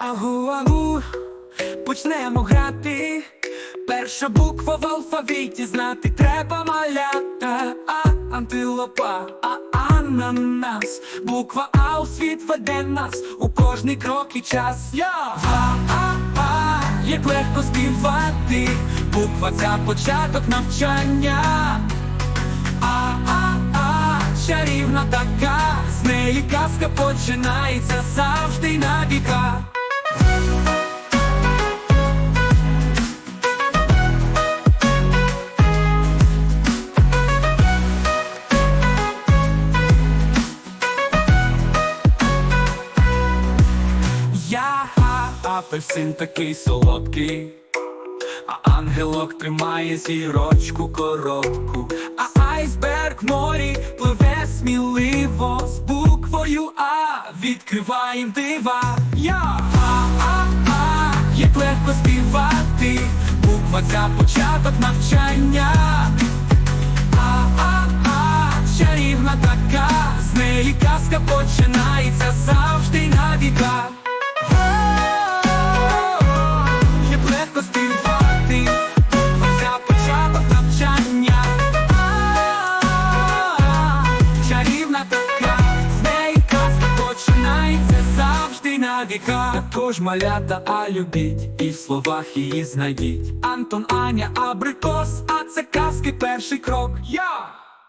Агу-агу, почнемо грати. Перша буква в алфавіті знати треба малята. А антилопа, а ананас. Буква А у світ веде нас у кожний крок і час. Я а, а, а, як легко співати. Буква ця початок навчання. А, а, а, чарівна така, з неї казка починається завжди на віка. Апельсин такий солодкий, а ангелок тримає зірочку коротку, а айсберг в морі пливе сміливо з буквою А відкриваєм дива. Я а, а, а, як легко співати, буква ця початок навчання. А, а, а, чарівна така, з неї казка починається віка. Тож малята, а любіть, і в словах її знайдіть. Антон, Аня, Абрикос, а це казки перший крок. Я!